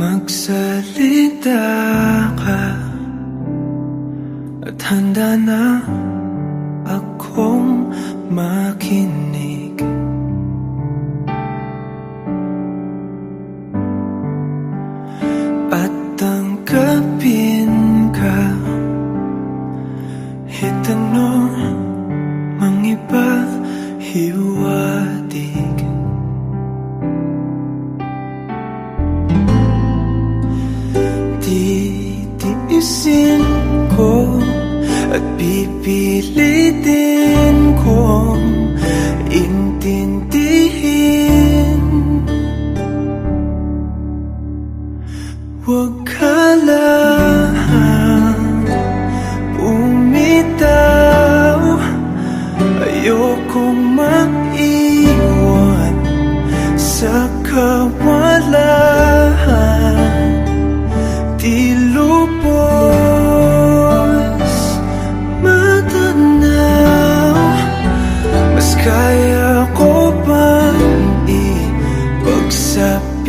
Magsalita ka At handa na akong makinig. At tanggapin ka Itanong mang iba hiwatig pipilitin kong intindihin. Huwag ka lang bumitaw Ayokong maiwan sa kawalan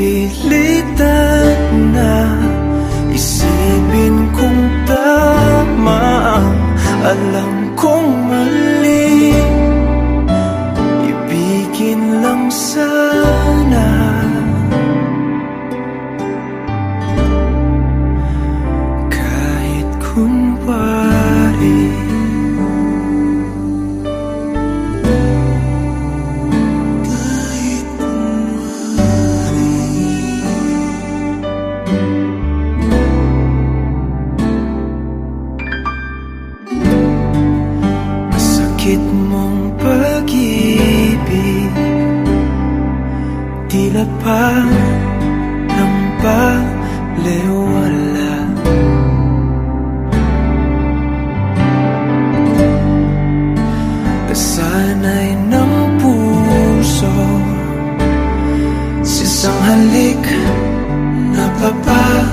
ipagsapilitan na Isipin kong tama ang alam isang halik Napapawila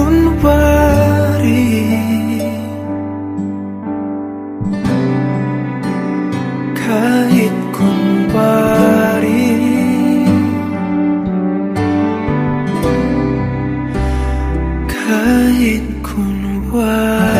Januari Kahit kumpari Kahit kunwari